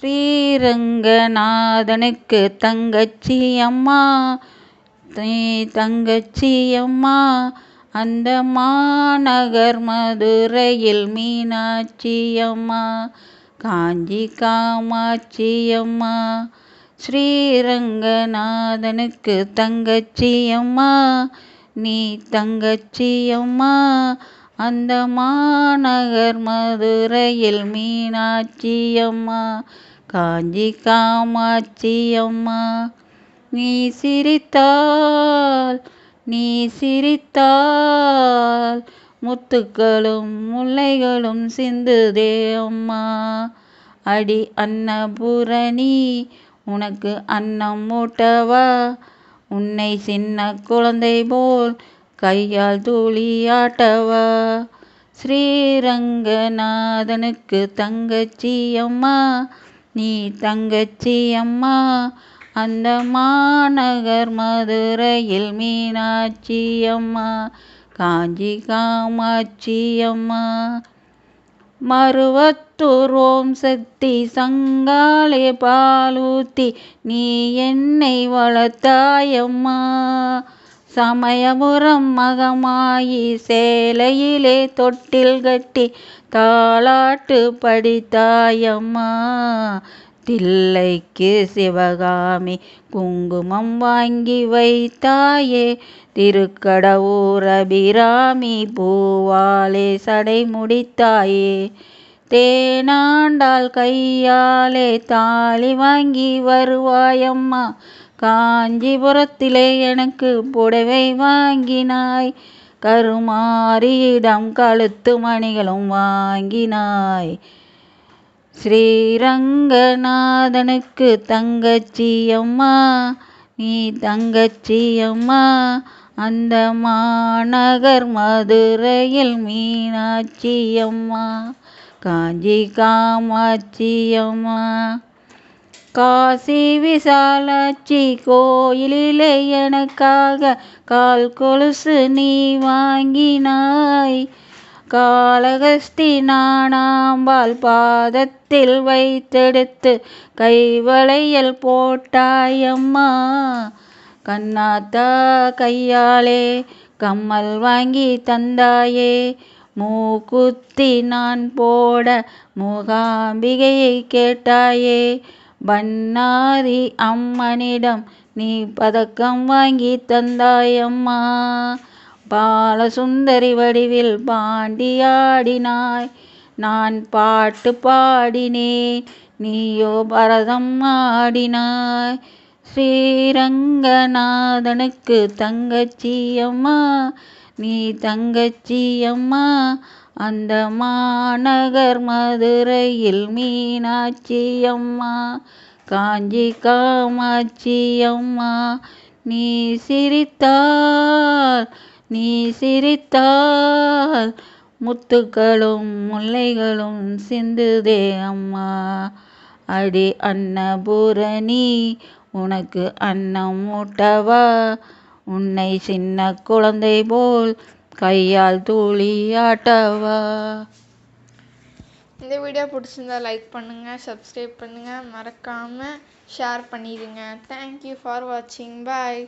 ஸ்ரீரங்கநாதனுக்கு தங்கச்சி அம்மா. நீ தங்கச்சி அம்மா. அந்த மாநகர் மதுரையில் மீனாட்சி அம்மா. காஞ்சி காமாட்சி அம்மா. ஸ்ரீரங்கநாதனுக்கு தங்கச்சி அம்மா. நீ தங்கச்சி அம்மா. அந்த மாநகர் மதுரையில் மீனாட்சி அம்மா காஞ்சி காமாட்சி அம்மா நீ சிரித்தால் நீ சிரித்தால் முத்துக்களும் முல்லைகளும் சிந்துதே அம்மா. அடி அன்னபூரணி உனக்கு அன்னம் மூட்டவா உன்னை சின்ன குழந்தை போல் கையால் தூளியாட்டவா? ஸ்ரீரங்கநாதனுக்கு தங்கச்சி அம்மா. நீ தங்கச்சி அம்மா. அந்த மாநகர் மதுரையில் மீனாட்சி அம்மா. காஞ்சி காமாட்சி அம்மா. மருவத்தூர் ஓம் சக்தி சங்காலே பாலூத்தி. நீ என்னை வளர்த்தாயம்மா சமயபுரம் மகமாயி சேலையிலே தொட்டில் கட்டி தாளாட்டு படித்தாயம்மா. தில்லைக்கு சிவகாமி குங்குமம் வாங்கி வைத்தாயே திருக்கடவூர் அபிராமி பூவாலே சடை முடித்தாயே. தேனாண்டால் கையாலே தாலி வாங்கி வருவாயம்மா. காஞ்சிபுரத்திலே எனக்கு புடவை வாங்கினாய். கருமாரியிடம் கழுத்து மணிகளும் வாங்கினாய். ஸ்ரீரங்கநாதனுக்கு தங்கச்சியம்மா நீ தங்கச்சியம்மா அந்த மாநகர் மதுரையில் மீனாட்சியம்மா காஞ்சி காமாட்சியம்மா காசி விசாலாட்சி கோயிலிலே எனக்காக கால் கொலுசு நீ வாங்கினாய். காளகஸ்தி நாணாம்பாள் பாதத்தில் வைத்தெடுத்து கைவளையல் போட்டாயம்மா. கண்ணாத்தா கையாலே கம்மல் வாங்கி தந்தாயே. மூக்குத்தி நான் போட மூகாம்பிகையை கேட்டாயே. பண்ணாரி அம்மனிடம் நீ பதக்கம் வாங்கி தந்தாயம்மா. பாலசுந்தரி வடிவில் பாண்டியாடினாய். நான் பாட்டு பாடினேன் நீயோ பரதம் ஆடினாய். ஸ்ரீரங்கநாதனுக்கு தங்கச்சி அம்மா. நீ தங்கச்சி அம்மா அந்த மாநகர் மதுரையில் மீனாட்சி அம்மா காஞ்சி காமாட்சி அம்மா. நீ சிரித்தால் நீ சிரித்தால் முத்துக்களும் முல்லைகளும் சிந்துதே அம்மா. அடி அன்னபூரணி உனக்கு அன்னம் மூட்டவா உன்னை சின்ன குழந்தை போல் கையால் தூளியாட்டவா இந்த வீடியோ பிடிச்சிருந்தா லைக் பண்ணுங்கள் சப்ஸ்கிரைப் பண்ணுங்கள் மறக்காமல் ஷேர் பண்ணிடுங்க. தேங்க்யூ ஃபார் வாட்சிங் பாய்